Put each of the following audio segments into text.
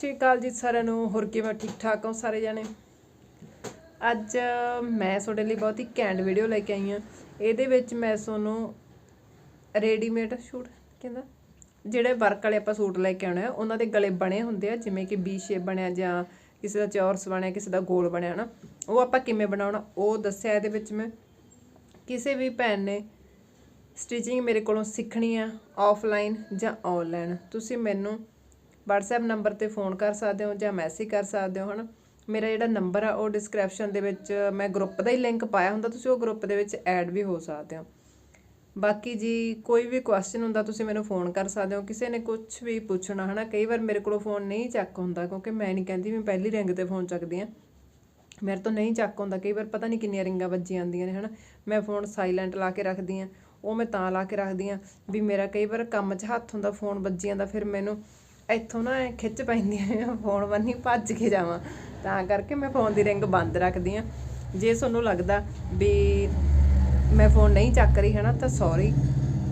ਸਤਿ ਸ਼੍ਰੀ ਅਕਾਲ ਜੀ ਸਾਰਿਆਂ ਨੂੰ, ਹੋਰ ਕਿਵੇਂ ਠੀਕ ਠਾਕ ਹੋ ਸਾਰੇ ਜਾਣੇ? ਅੱਜ ਮੈਂ ਤੁਹਾਡੇ ਲਈ ਬਹੁਤ ਹੀ ਘੈਂਟ ਵੀਡੀਓ ਲੈ ਕੇ ਆਈ ਹਾਂ। ਇਹਦੇ ਵਿੱਚ ਮੈਂ ਤੁਹਾਨੂੰ ਰੈਡੀਮੇਡ ਸੂਟ ਕਹਿੰਦਾ, ਜਿਹੜੇ ਵਰਕ ਵਾਲੇ ਆਪਾਂ ਸੂਟ ਲੈ ਕੇ ਆਉਣੇ ਆ ਉਹਨਾਂ ਦੇ ਗਲੇ ਬਣੇ ਹੁੰਦੇ ਆ, ਜਿਵੇਂ ਕਿ ਬੀ ਸ਼ੇਪ ਬਣਿਆ ਜਾਂ ਕਿਸੇ ਦਾ ਚੌਰਸ ਬਣਿਆ, ਕਿਸੇ ਦਾ ਗੋਲ ਬਣਿਆ ਨਾ ਉਹ ਆਪਾਂ ਕਿਵੇਂ ਬਣਾਉਣਾ? ਉਹ ਦੱਸਿਆ ਇਹਦੇ ਵਿੱਚ ਮੈਂ। ਕਿਸੇ ਵੀ ਭੈਣ ਨੇ ਸਟਿਚਿੰਗ ਮੇਰੇ ਕੋਲੋਂ ਸਿੱਖਣੀ ਆ ਆਫਲਾਈਨ ਜਾਂ ਆਨਲਾਈਨ ਤੁਸੀਂ ਮੈਨੂੰ WhatsApp ਨੰਬਰ ਤੇ ਫੋਨ ਕਰ ਸਕਦੇ ਹੋ ਜਾਂ ਮੈਸੇਜ ਕਰ ਸਕਦੇ ਹੋ, ਹਨ? ਮੇਰਾ ਜਿਹੜਾ ਨੰਬਰ ਆ, ਉਹ ਡਿਸਕ੍ਰਿਪਸ਼ਨ ਦੇ ਵਿੱਚ ਮੈਂ ਗਰੁੱਪ ਦਾ ਹੀ ਲਿੰਕ ਪਾਇਆ ਹੁੰਦਾ, ਤੁਸੀਂ ਉਹ ਗਰੁੱਪ ਦੇ ਵਿੱਚ ਐਡ ਵੀ ਹੋ ਸਕਦੇ ਹੋ। ਬਾਕੀ ਜੀ, ਕੋਈ ਵੀ ਕੁਐਸਚਨ ਹੁੰਦਾ, ਤੁਸੀਂ ਮੈਨੂੰ ਫੋਨ ਕਰ ਸਕਦੇ ਹੋ। ਕਿਸੇ ਨੇ ਕੁਝ ਵੀ ਪੁੱਛਣਾ, ਹਨਾ? ਕਈ ਵਾਰ ਮੇਰੇ ਕੋਲੋਂ ਫੋਨ ਨਹੀਂ ਚੱਕ ਹੁੰਦਾ, ਕਿਉਂਕਿ ਮੈਂ ਨਹੀਂ ਕਹਿੰਦੀ ਮੈਂ ਪਹਿਲੀ ਰਿੰਗ ਤੇ ਫੋਨ ਚੱਕਦੀ ਆ ਮੇਰੇ ਤੋਂ ਨਹੀਂ ਚੱਕ ਹੁੰਦਾ, ਕਈ ਵਾਰ ਪਤਾ ਨਹੀਂ ਕਿੰਨੀਆਂ ਰਿੰਗਾਂ ਵੱਜੀਆਂ ਜਾਂਦੀਆਂ ਨੇ, ਹਨਾ? ਮੈਂ ਫੋਨ ਸਾਇਲੈਂਟ ਲਾ ਕੇ ਰੱਖਦੀ ਆ ਉਹ ਮੈਂ ਤਾਂ ਲਾ ਕੇ ਰੱਖਦੀ ਆ ਵੀ ਮੇਰਾ ਕਈ ਵਾਰ ਕੰਮ 'ਚ ਹੱਥ ਹੁੰਦਾ, ਫੋਨ ਵੱਜੀ ਜਾਂਦਾ, ਫਿਰ ਮੈਨੂੰ ਇੱਥੋਂ ਨਾ ਐਂ ਖਿੱਚ ਪੈਂਦੀ ਆ, ਫੋਨ ਬੰਨੀ ਭੱਜ ਕੇ ਜਾਵਾਂ। ਤਾਂ ਕਰਕੇ ਮੈਂ ਫੋਨ ਦੀ ਰਿੰਗ ਬੰਦ ਰੱਖਦੀ ਆ। ਜੇ ਤੁਹਾਨੂੰ ਲੱਗਦਾ ਵੀ ਮੈਂ ਫੋਨ ਨਹੀਂ ਚੱਕ ਰਹੀ ਹਨਾ, ਤਾਂ ਸੌਰੀ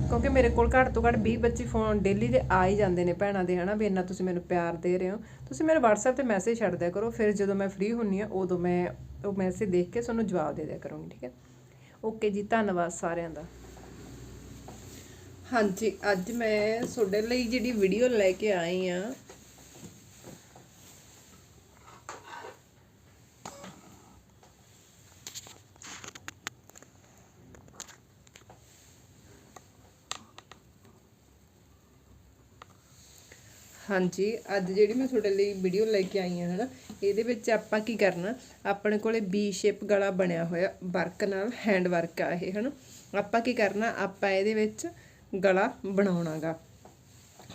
ਕਿਉਂਕਿ ਮੇਰੇ ਕੋਲ ਘੱਟ ਤੋਂ ਘੱਟ 20 25 ਫੋਨ ਡੇਲੀ ਦੇ ਆ ਹੀ ਜਾਂਦੇ ਨੇ ਭੈਣਾਂ ਦੇ, ਹਨਾ, ਵੀ ਇੰਨਾ ਤੁਸੀਂ ਮੈਨੂੰ ਪਿਆਰ ਦੇ ਰਹੇ ਹੋ। ਤੁਸੀਂ ਮੇਰੇ WhatsApp ਤੇ ਮੈਸੇਜ ਛੱਡ ਦਿਆ ਕਰੋ, ਫਿਰ ਜਦੋਂ ਮੈਂ ਫ੍ਰੀ ਹੁੰਨੀ ਆ, ਉਦੋਂ ਮੈਂ ਉਹ ਮੈਸੇਜ ਦੇਖ ਕੇ ਤੁਹਾਨੂੰ ਜਵਾਬ ਦੇ ਦਿਆ ਕਰੂੰਗੀ, ਠੀਕ ਹੈ? ਓਕੇ ਜੀ, ਧੰਨਵਾਦ ਸਾਰਿਆਂ ਦਾ। ਹਾਂਜੀ, ਅੱਜ ਮੈਂ ਤੁਹਾਡੇ ਲਈ ਜਿਹੜੀ ਵੀਡੀਓ ਲੈ ਕੇ ਆਈ ਆ। ਹਾਂਜੀ, ਅੱਜ ਜਿਹੜੀ ਮੈਂ ਤੁਹਾਡੇ ਲਈ ਵੀਡੀਓ ਲੈ ਕੇ ਆਈ ਹਾਂ ਹਨਾ ਇਹਦੇ ਵਿੱਚ ਆਪਾਂ ਕੀ ਕਰਨਾ, ਆਪਣੇ ਕੋਲੇ ਬੀ ਸ਼ੇਪ ਗਲਾ ਬਣਿਆ ਹੋਇਆ ਵਰਕ ਨਾਲ ਹੈਂਡ ਵਰਕ ਆ ਇਹ, ਹਨਾ? ਆਪਾਂ ਕੀ ਕਰਨਾ, ਆਪਾਂ ਇਹਦੇ ਵਿੱਚ ਗਲਾ ਬਣਾਉਣਾਗਾ।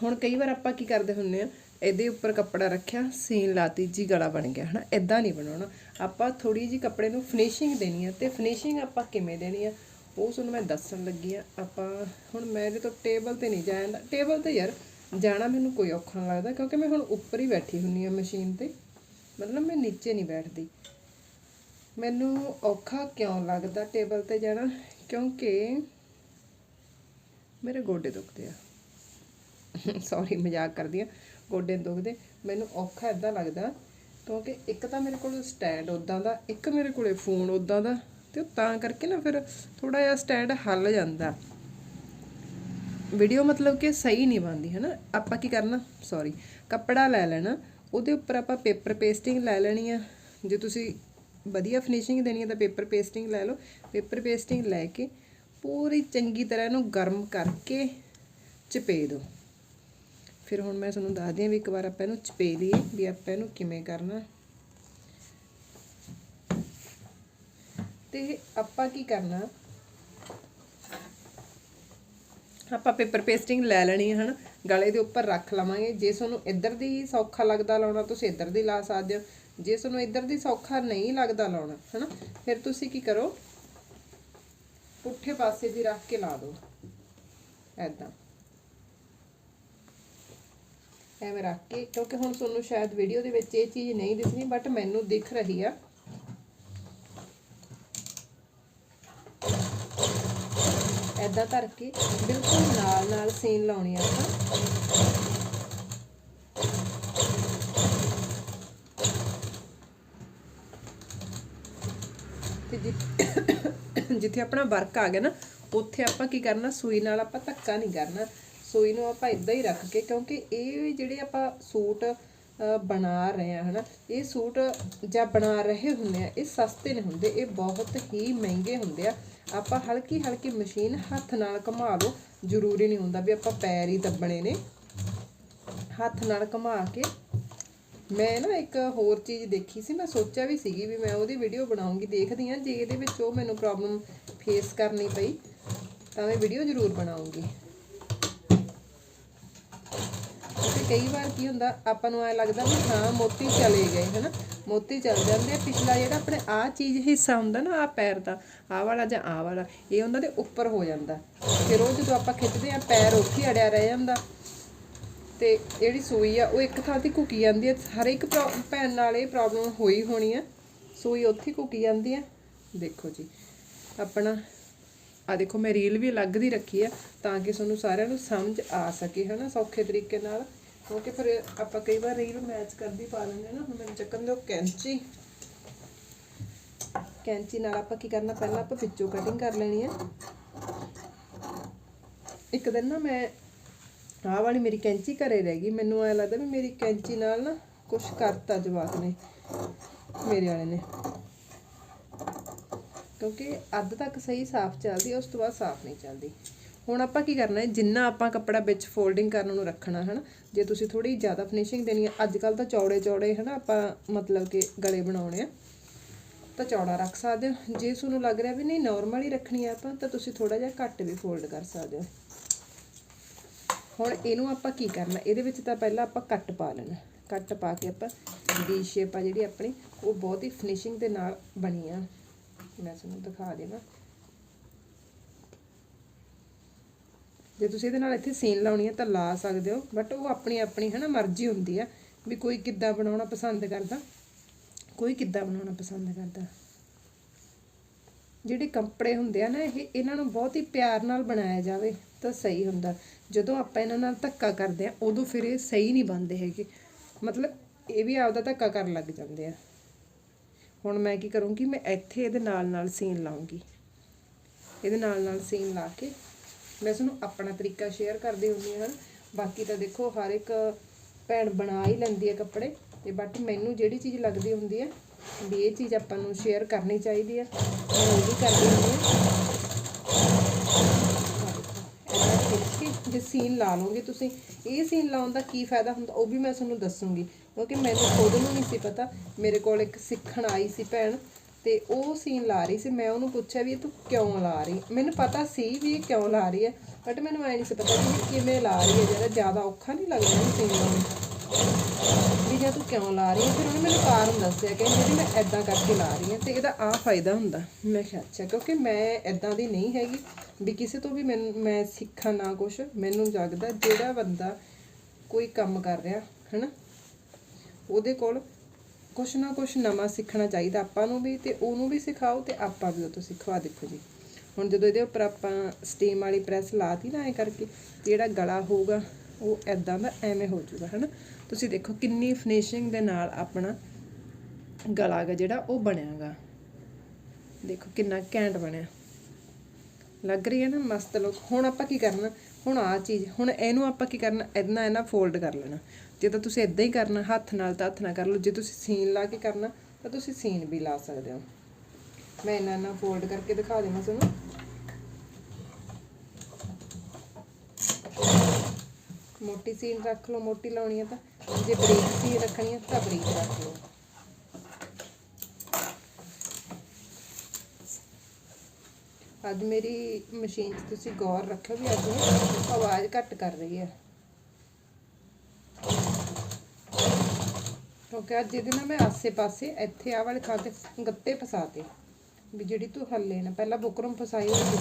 ਹੁਣ ਕਈ ਵਾਰ ਆਪਾਂ ਕੀ ਕਰਦੇ ਹੁੰਨੇ ਆ, ਇਹਦੇ ਉੱਪਰ ਕੱਪੜਾ ਰੱਖਿਆ, ਸੀਨ ਲਾਤੀ, ਜੀ ਗਲਾ ਬਣ ਗਿਆ, ਹਨਾ? ਇਦਾਂ ਨਹੀਂ ਬਣਾਉਣਾ। ਆਪਾਂ ਥੋੜੀ ਜੀ ਕੱਪੜੇ ਨੂੰ ਫਿਨਿਸ਼ਿੰਗ ਦੇਣੀ ਆ ਤੇ ਫਿਨਿਸ਼ਿੰਗ ਆਪਾਂ ਕਿਵੇਂ ਦੇਣੀ ਆ? ਉਹ ਤੁਹਾਨੂੰ ਮੈਂ ਦੱਸਣ ਲੱਗੀ ਆ। ਆਪਾਂ ਹੁਣ ਮੈਂ ਇਹਦੇ ਤੋਂ ਟੇਬਲ ਤੇ ਨਹੀਂ ਜਾਇਆ ਟੇਬਲ ਤੇ ਯਾਰ ਜਾਣਾ ਮੈਨੂੰ ਕੋਈ ਔਖਾ ਨਹੀਂ ਲੱਗਦਾ, ਕਿਉਂਕਿ ਮੈਂ ਹੁਣ ਉੱਪਰ ਹੀ ਬੈਠੀ ਹੁੰਨੀ ਆ ਮਸ਼ੀਨ ਤੇ। ਮਤਲਬ ਮੈਂ ਨੀਚੇ ਨਹੀਂ ਬੈਠਦੀ। ਮੈਨੂੰ ਔਖਾ ਕਿਉਂ ਲੱਗਦਾ ਟੇਬਲ ਤੇ ਜਾਣਾ? ਕਿਉਂਕਿ ਮੇਰੇ ਗੋਡੇ ਦੁਖਦੇ ਆ। ਸੌਰੀ ਮਜ਼ਾਕ ਕਰਦੀ ਆ। ਗੋਡੇ ਨੀ ਦੁਖਦੇ। ਮੈਨੂੰ ਔਖਾ ਇਦਾਂ ਲੱਗਦਾ, ਕਿਉਂਕਿ ਇੱਕ ਤਾਂ ਮੇਰੇ ਕੋਲ ਸਟੈਂਡ ਉਦਾਂ ਦਾ, ਇੱਕ ਮੇਰੇ ਕੋਲੇ ਫੋਨ ਉਦਾਂ ਦਾ, ਤੇ ਤਾਂ ਕਰਕੇ ਨਾ ਫਿਰ ਥੋੜਾ ਜਿਹਾ ਸਟੈਂਡ ਹੱਲ ਜਾਂਦਾ। ਵੀਡੀਓ ਮਤਲਬ ਕਿ ਸਹੀ ਨਹੀਂ ਬਣਦੀ ਹੈ ਨਾ ਆਪਾਂ ਕੀ ਕਰਨਾ? ਸੌਰੀ ਕੱਪੜਾ ਲੈ ਲੈਣਾ। ਉਹਦੇ ਉੱਪਰ ਆਪਾਂ ਪੇਪਰ ਪੇਸਟਿੰਗ ਲੈ ਲੈਣੀ ਆ। ਜੇ ਤੁਸੀਂ ਵਧੀਆ ਫਿਨਿਸ਼ਿੰਗ ਦੇਣੀ ਹੈ ਤਾਂ ਪੇਪਰ ਪੇਸਟਿੰਗ ਲੈ ਲਓ। ਪੇਪਰ ਪੇਸਟਿੰਗ ਲੈ ਕੇ ਪੂਰੀ ਚੰਗੀ ਤਰ੍ਹਾਂ ਇਹਨੂੰ ਗਰਮ ਕਰਕੇ ਚਪੇ ਦਿਓ। ਫਿਰ ਹੁਣ ਮੈਂ ਤੁਹਾਨੂੰ ਦੱਸਦੀ ਹਾਂ ਵੀ ਇੱਕ ਵਾਰ ਆਪਾਂ ਇਹਨੂੰ ਚਪੇ ਲਈਏ ਵੀ ਆਪਾਂ ਇਹਨੂੰ ਕਿਵੇਂ ਕਰਨਾ। ਤੇ ਆਪਾਂ ਕੀ ਕਰਨਾ? ਆਪਾਂ ਪੇਪਰ ਪੇਸਟਿੰਗ ਲੈ ਲੈਣੀ ਹੈ, ਹਨਾ? ਗਲੇ ਦੇ ਉੱਪਰ ਰੱਖ ਲਵਾਂਗੇ। ਜੇ ਤੁਹਾਨੂੰ ਇੱਧਰ ਦੀ ਸੌਖਾ ਲੱਗਦਾ ਲਾਉਣਾ, ਤੁਸੀਂ ਇੱਧਰ ਦੀ ਲਾ ਸਕਦੇ ਹੋ। ਜੇ ਤੁਹਾਨੂੰ ਇੱਧਰ ਦੀ ਸੌਖਾ ਨਹੀਂ ਲੱਗਦਾ ਲਾਉਣਾ, ਹਨਾ? ਫਿਰ ਤੁਸੀਂ ਕੀ ਕਰੋ? ਪੁੱਠੇ ਪਾਸੇ ਦੀ ਰੱਖ ਕੇ ਲਾ ਦਿਓ ਐਦਾਂ ਐਵੇਂ ਰੱਖ ਕੇ, ਕਿਉਂਕਿ ਹੁਣ ਤੁਹਾਨੂੰ ਸ਼ਾਇਦ ਵੀਡੀਓ ਦੇ ਵਿੱਚ ਇਹ ਚੀਜ਼ ਨਹੀਂ ਦਿਸਣੀ ਬਟ ਮੈਨੂੰ ਦਿਖ ਰਹੀ ਆ। ਐਦਾਂ ਧਰ ਕੇ, ਬਿਲਕੁਲ ਨਾਲ ਨਾਲ ਸੀਨ ਲਾਉਣੀ ਆ ਆਪਾਂ ਤੇ ਜਿ- ਜਿੱਥੇ ਆਪਣਾ ਵਰਕ ਆ ਗਿਆ ਨਾ, ਉੱਥੇ ਆਪਾਂ ਕੀ ਕਰਨਾ, ਸੂਈ ਨਾਲ ਆਪਾਂ ਧੱਕਾ ਨਹੀਂ ਕਰਨਾ। ਸੂਈ ਨੂੰ ਆਪਾਂ ਇਦਾਂ ਹੀ ਰੱਖ ਕੇ, ਕਿਉਂਕਿ ਇਹ ਜਿਹੜੇ ਆਪਾਂ ਸੂਟ ਬਣਾ ਰਹੇ ਆ ਹਨਾ, ਇਹ ਸੂਟ ਜਾਂ ਬਣਾ ਰਹੇ ਹੁੰਦੇ ਆ, ਇਹ ਸਸਤੇ ਨਹੀਂ ਹੁੰਦੇ, ਇਹ ਬਹੁਤ ਹੀ ਮਹਿੰਗੇ ਹੁੰਦੇ ਆ। ਆਪਾਂ ਹਲਕੀ ਹਲਕੀ ਮਸ਼ੀਨ ਹੱਥ ਨਾਲ ਘੁਮਾ ਲਓ, ਜ਼ਰੂਰੀ ਨਹੀਂ ਹੁੰਦਾ ਵੀ ਆਪਾਂ ਪੈਰ ਹੀ ਦੱਬਣੇ ਨੇ। ਹੱਥ ਨਾਲ ਘੁਮਾ ਕੇ ਮੈਂ ਨਾ ਇੱਕ ਹੋਰ ਚੀਜ਼ ਦੇਖੀ ਸੀ, ਮੈਂ ਸੋਚਿਆ ਵੀ ਸੀਗੀ ਵੀ ਮੈਂ ਉਹਦੀ ਵੀਡੀਓ ਬਣਾਉਂਗੀ, ਦੇਖਦੀ ਆ ਜੇ ਇਹਦੇ ਵਿੱਚ ਉਹ ਮੈਨੂੰ ਪ੍ਰੋਬਲਮ ਫੇਸ ਕਰਨੀ ਪਈ, ਤਾਂ ਮੈਂ ਵੀਡੀਓ ਜ਼ਰੂਰ ਬਣਾਉਂਗੀ। ਤੇ ਕਈ ਵਾਰ ਕੀ ਹੁੰਦਾ, ਆਪਾਂ ਨੂੰ ਐ ਲੱਗਦਾ ਵੀ ਹਾਂ, ਮੋਤੀ ਚਲੇ ਗਏ, ਹਨਾ? ਮੋਤੀ ਚੱਲ ਜਾਂਦੇ ਆ, ਪਿਛਲਾ ਜਿਹੜਾ ਆਪਣੇ ਆ ਚੀਜ਼ ਹਿੱਸਾ ਹੁੰਦਾ ਨਾ ਆ ਪੈਰ ਦਾ ਆ ਵਾਲਾ ਜਾਂ ਆ ਵਾਲਾ, ਇਹ ਉਹਨਾਂ ਦੇ ਉੱਪਰ ਹੋ ਜਾਂਦਾ। ਫਿਰ ਉਹ ਜਦੋਂ ਆਪਾਂ ਖਿੱਚਦੇ ਆ, ਪੈਰ ਉੱਥੇ ਅੜਿਆ ਰਹਿ ਜਾਂਦਾ। ਤੇ ਜਿਹੜੀ ਸੂਈ ਆ, ਉਹ ਇੱਕ ਥਾਂ ਤੇ ਘੁਕੀ ਜਾਂਦੀ ਹੈ ਹਰ ਇੱਕ ਪ੍ਰੋ- ਭੈਣ ਨਾਲ ਇਹ ਪ੍ਰੋਬਲਮ ਹੋਈ ਹੋਣੀ ਆ। ਸੂਈ ਉੱਥੇ ਹੀ ਘੁਕੀ ਜਾਂਦੀ ਆ। ਦੇਖੋ ਜੀ, ਆਪਣਾ ਆ ਦੇਖੋ, ਮੈਂ ਰੀਲ ਵੀ ਅਲੱਗ ਦੀ ਰੱਖੀ ਆ, ਤਾਂ ਕਿ ਤੁਹਾਨੂੰ ਸਾਰਿਆਂ ਨੂੰ ਸਮਝ ਆ ਸਕੇ, ਹਨਾ, ਸੌਖੇ ਤਰੀਕੇ ਨਾਲ। ਕਿਉਂਕਿ ਫਿਰ ਆਪਾਂ ਕਈ ਵਾਰ ਰੀਲ ਮੈਚ ਕਰਦੀ ਪਾ ਲੈਂਦੇ ਨਾ, ਹੁਣ ਮੈਨੂੰ ਚੱਕਣ ਦਿਓ, ਕੈਂਚੀ। ਕੈਂਚੀ ਨਾਲ ਆਪਾਂ ਕੀ ਕਰਨਾ, ਪਹਿਲਾਂ ਆਪਾਂ ਵਿੱਚੋਂ ਕਟਿੰਗ ਕਰ ਲੈਣੀ ਹੈ ਇੱਕ ਦਿਨ ਨਾ ਮੈਂ ਆਹ ਵਾਲੀ ਮੇਰੀ ਕੈਂਚੀ ਘਰੇ ਰਹਿ ਗਈ। ਮੈਨੂੰ ਐ ਲੱਗਦਾ ਵੀ ਮੇਰੀ ਕੈਂਚੀ ਨਾਲ ਨਾ ਕੁਝ ਕਰਤਾ ਜਵਾਕ ਨੇ, ਮੇਰੇ ਵਾਲੇ ਨੇ। ਕਿਉਂਕਿ ਅੱਧ ਤੱਕ ਸਹੀ ਸਾਫ਼ ਚੱਲਦੀ, ਉਸ ਤੋਂ ਬਾਅਦ ਸਾਫ਼ ਨਹੀਂ ਚੱਲਦੀ। ਹੁਣ ਆਪਾਂ ਕੀ ਕਰਨਾ ਹੈ? ਜਿੰਨਾ ਆਪਾਂ ਕੱਪੜਾ ਵਿੱਚ ਫੋਲਡਿੰਗ ਕਰਨ ਨੂੰ ਰੱਖਣਾ ਹੈ ਨਾ ਜੇ ਤੁਸੀਂ ਥੋੜੀ ਜ਼ਿਆਦਾ ਫਿਨਿਸ਼ਿੰਗ ਦੇਣੀ ਹੈ, ਅੱਜ ਕੱਲ ਤਾਂ ਚੌੜੇ ਚੌੜੇ ਹੈ ਨਾ ਆਪਾਂ ਮਤਲਬ ਕਿ ਗਲੇ ਬਣਾਉਣੇ ਆ, ਤਾਂ ਚੌੜਾ ਰੱਖ ਸਕਦੇ ਹੋ। ਜੇ ਤੁਹਾਨੂੰ ਲੱਗ ਰਿਹਾ ਵੀ ਨਹੀਂ ਨਾਰਮਲ ਹੀ ਰੱਖਣੀ ਆ ਆਪਾਂ, ਤਾਂ ਤੁਸੀਂ ਥੋੜਾ ਜਿਹਾ ਘੱਟ ਵੀ ਫੋਲਡ ਕਰ ਸਕਦੇ ਹੋ। ਹੁਣ ਇਹਨੂੰ ਆਪਾਂ ਕੀ ਕਰਨਾ? ਇਹਦੇ ਵਿੱਚ ਤਾਂ ਪਹਿਲਾਂ ਆਪਾਂ ਕੱਟ ਪਾ ਲੈਣਾ। ਕੱਟ ਪਾ ਕੇ ਆਪਾਂ ਵੀ ਸ਼ੇਪ ਆ ਜਿਹੜੀ ਆਪਣੀ, ਉਹ ਬਹੁਤ ਹੀ ਫਿਨਿਸ਼ਿੰਗ ਦੇ ਨਾਲ ਬਣੀ ਆ। ਮੈਂ ਤੁਹਾਨੂੰ ਦਿਖਾ ਦੇਵਾਂ। ਜੇ ਤੁਸੀਂ ਇਹਦੇ ਨਾਲ ਇੱਥੇ ਸੀਨ ਲਾਉਣੀ ਹੈ ਤਾਂ ਲਾ ਸਕਦੇ ਹੋ ਬਟ ਉਹ ਆਪਣੀ ਆਪਣੀ ਹੈ ਨਾ ਮਰਜ਼ੀ ਹੁੰਦੀ ਆ। ਵੀ ਕੋਈ ਕਿੱਦਾਂ ਬਣਾਉਣਾ ਪਸੰਦ ਕਰਦਾ? ਕੋਈ ਕਿੱਦਾਂ ਬਣਾਉਣਾ ਪਸੰਦ ਕਰਦਾ? ਜਿਹੜੇ ਕੱਪੜੇ ਹੁੰਦੇ ਆ ਨਾ, ਇਹ ਇਹਨਾਂ ਨੂੰ ਬਹੁਤ ਹੀ ਪਿਆਰ ਨਾਲ ਬਣਾਇਆ ਜਾਵੇ। ਤਾਂ ਸਹੀ ਹੁੰਦਾ। ਜਦੋਂ ਆਪਾਂ ਇਹਨਾਂ ਨਾਲ ਧੱਕਾ ਕਰਦੇ ਆ ਉਦੋਂ ਫਿਰ ਇਹ ਸਹੀ ਨਹੀਂ ਬਣਦੇ ਹੈਗੇ। ਮਤਲਬ ਇਹ ਵੀ ਆਪਦਾ ਧੱਕਾ ਕਰਨ ਲੱਗ ਜਾਂਦੇ ਆ। ਹੁਣ ਮੈਂ ਕੀ ਕਰੂੰਗੀ, ਮੈਂ ਇੱਥੇ ਇਹਦੇ ਨਾਲ ਨਾਲ ਸੀਨ ਲਾਉਂਗੀ ਇਹਦੇ ਨਾਲ ਨਾਲ ਸੀਨ ਲਾ ਕੇ ਮੈਂ ਤੁਹਾਨੂੰ ਆਪਣਾ ਤਰੀਕਾ ਸ਼ੇਅਰ ਕਰਦੀ ਹੁੰਦੀ ਹਾਂ। ਬਾਕੀ ਤਾਂ ਦੇਖੋ, ਹਰ ਇੱਕ ਭੈਣ ਬਣਾ ਹੀ ਲੈਂਦੀ ਹੈ ਕੱਪੜੇ। ਤੇ ਬਟ ਮੈਨੂੰ ਜਿਹੜੀ ਚੀਜ਼ ਲੱਗਦੀ ਹੁੰਦੀ ਹੈ, ਵੀ ਇਹ ਚੀਜ਼ ਆਪਾਂ ਨੂੰ ਸ਼ੇਅਰ ਕਰਨੀ ਚਾਹੀਦੀ ਹੈ, ਮੈਂ ਉਹ ਵੀ ਕਰਦੀ ਹੁੰਦੀ ਹਾਂ ਇਹਦਾ ਖਿੱਚ ਕੇ ਜੇ ਸੀਨ ਲਾ ਲਓਗੇ ਤੁਸੀਂ, ਇਹ ਸੀਨ ਲਾਉਣ ਦਾ ਕੀ ਫਾਇਦਾ ਹੁੰਦਾ ਉਹ ਵੀ ਮੈਂ ਤੁਹਾਨੂੰ ਦੱਸੂਗੀ। ਕਿਉਂਕਿ ਮੈਨੂੰ ਖੁਦ ਨੂੰ ਨਹੀਂ ਸੀ ਪਤਾ, ਮੇਰੇ ਕੋਲ ਇੱਕ ਸਿੱਖਣ ਆਈ ਸੀ ਭੈਣ ਤੇ ਉਹ ਸੀਨ ਲਾ ਰਹੀ ਸੀ, ਮੈਂ ਉਹਨੂੰ ਪੁੱਛਿਆ ਵੀ ਇਹ ਤੂੰ ਕਿਉਂ ਲਾ ਰਹੀ? ਮੈਨੂੰ ਪਤਾ ਸੀ ਵੀ ਇਹ ਕਿਉਂ ਲਾ ਰਹੀ ਹੈ ਬਟ ਮੈਨੂੰ ਐ ਨਹੀਂ ਸੀ ਪਤਾ ਵੀ ਕਿਵੇਂ ਲਾ ਰਹੀ ਹੈ, ਜਿਹੜਾ ਜ਼ਿਆਦਾ ਔਖਾ ਨਹੀਂ ਲੱਗਦਾ ਇਹਨੂੰ ਸੀਨ ਲਾਉਣਾ ਵੀ ਜੇ ਤੂੰ ਕਿਉਂ ਲਾ ਰਹੀ ਹੈ? ਫਿਰ ਉਹਨੇ ਮੈਨੂੰ ਕਾਰਨ ਦੱਸਿਆ ਕਿ ਜਿਹੜੀ ਮੈਂ ਐਦਾਂ ਕਰਕੇ ਲਾ ਰਹੀ ਹਾਂ ਤੇ ਇਹਦਾ ਆ ਫਾਇਦਾ ਹੁੰਦਾ। ਮੈਂ ਕਿਹਾ, ਅੱਛਾ, ਕਿਉਂਕਿ ਮੈਂ ਐਦਾਂ ਦੀ ਨਹੀਂ ਹੈਗੀ ਵੀ ਕਿਸੇ ਤੋਂ ਵੀ ਮੈਨੂੰ ਮੈਂ ਸਿੱਖਾਂ ਨਾ ਕੁਛ, ਮੈਨੂੰ ਲੱਗਦਾ ਜਿਹੜਾ ਬੰਦਾ ਕੋਈ ਕੰਮ ਕਰ ਰਿਹਾ, ਹੈਨਾ, ਉਹਦੇ ਕੋਲ ਕੁਛ ਨਾ ਕੁਛ ਨਵਾਂ ਸਿੱਖਣਾ ਚਾਹੀਦਾ ਆਪਾਂ ਨੂੰ ਵੀ ਤੇ ਉਹਨੂੰ ਵੀ ਸਿਖਾਓ ਤੇ ਆਪਾਂ ਵੀ ਉਹ ਤੋਂ ਸਿਖਵਾ ਦੇਖੋ ਜੀ। ਹੁਣ ਜਦੋਂ ਇਹਦੇ ਉੱਪਰ ਆਪਾਂ ਸਟੀਮ ਵਾਲੀ ਪ੍ਰੈਸ ਲਾਤੀ ਨਾ ਐ ਕਰਕੇ ਜਿਹੜਾ ਗਲਾ ਹੋਊਗਾ ਉਹ ਐਦਾਂ ਦਾ ਐਵੇਂ ਹੋ ਜਾਊਗਾ, ਹਨਾ? ਤੁਸੀਂ ਦੇਖੋ ਕਿੰਨੀ ਫਿਨਿਸ਼ਿੰਗ ਦੇ ਨਾਲ ਆਪਣਾ ਗਲਾ ਗਾ ਜਿਹੜਾ ਉਹ ਬਣਿਆਗਾ। ਦੇਖੋ ਕਿੰਨਾ ਘੈਂਟ ਬਣਿਆ। ਲੱਗ ਰਹੀ ਹੈ ਨਾ ਮਸਤ ਲੁੱਕ ਹੁਣ ਆਪਾਂ ਕੀ ਕਰਨਾ? ਹੁਣ ਆ ਚੀਜ਼, ਹੁਣ ਇਹਨੂੰ ਆਪਾਂ ਕੀ ਕਰਨਾ? ਇਦਾਂ ਇਹਨਾਂ ਫੋਲਡ ਕਰ ਲੈਣਾ। ਜੇ ਤਾਂ ਤੁਸੀਂ ਇਦਾਂ ਹੀ ਕਰਨਾ, ਹੱਥ ਨਾਲ ਤਾਂ ਹੱਥ ਨਾਲ ਕਰ ਲਓ। ਜੇ ਤੁਸੀਂ ਸੀਨ ਲਾ ਕੇ ਕਰਨਾ, ਤਾਂ ਤੁਸੀਂ ਸੀਨ ਵੀ ਲਾ ਸਕਦੇ ਹੋ। ਮੈਂ ਇਹਨਾਂ ਨਾਲ ਫੋਲਡ ਕਰਕੇ ਦਿਖਾ ਦੇਵਾਂ ਤੁਹਾਨੂੰ। ਮੋਟੀ ਸੀਨ ਰੱਖ ਲਓ, ਮੋਟੀ ਲਾਉਣੀ ਹੈ ਤਾਂ। ਜੇ ਬਰੀਕ ਸੀਨ ਰੱਖਣੀ ਹੈ ਤਾਂ ਬਰੀਕ ਰੱਖ ਲਓ। ਅੱਜ ਮੇਰੀ ਮਸ਼ੀਨ 'ਚ ਤੁਸੀਂ ਗੌਰ ਰੱਖਿਓ ਵੀ ਅੱਜ ਆਵਾਜ਼ ਘੱਟ ਕਰ ਰਹੀ ਹੈ ਕਿਉਂਕਿ ਅੱਜ ਇਹਦੇ ਨਾਲ ਮੈਂ ਆਸੇ-ਪਾਸੇ ਇੱਥੇ ਆ ਵਾਲੇ ਥਾਂ ਤੇ ਗੱਤੇ ਫਸਾਤੇ ਵੀ ਜਿਹੜੀ ਤੂੰ ਹੱਲੇ ਨਾ, ਪਹਿਲਾਂ ਬੁਕਰਮ ਫਸਾਈ ਹੋਈ ਸੀ।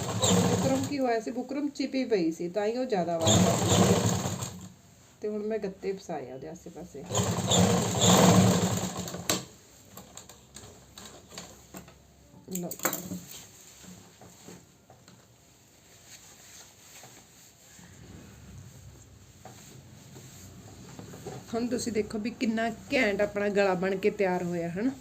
ਬੁਕਰਮ ਕੀ ਹੋਇਆ ਸੀ? ਬੁਕਰਮ ਚਿਪੀ ਪਈ ਸੀ, ਤਾਂ ਹੀ ਉਹ ਜ਼ਿਆਦਾ ਆਵਾਜ਼ ਤੇ ਹੁਣ ਮੈਂ ਗੱਤੇ ਫਸਾਏ ਆ ਉਹਦੇ ਆਸੇ-ਪਾਸੇ। ਲਓ ਹੁਣ ਤੁਸੀਂ ਦੇਖੋ ਵੀ ਕਿੰਨਾ ਘੈਂਟ ਆਪਣਾ ਗਲਾ ਬਣ ਕੇ ਤਿਆਰ ਹੋਇਆ, ਹਨ?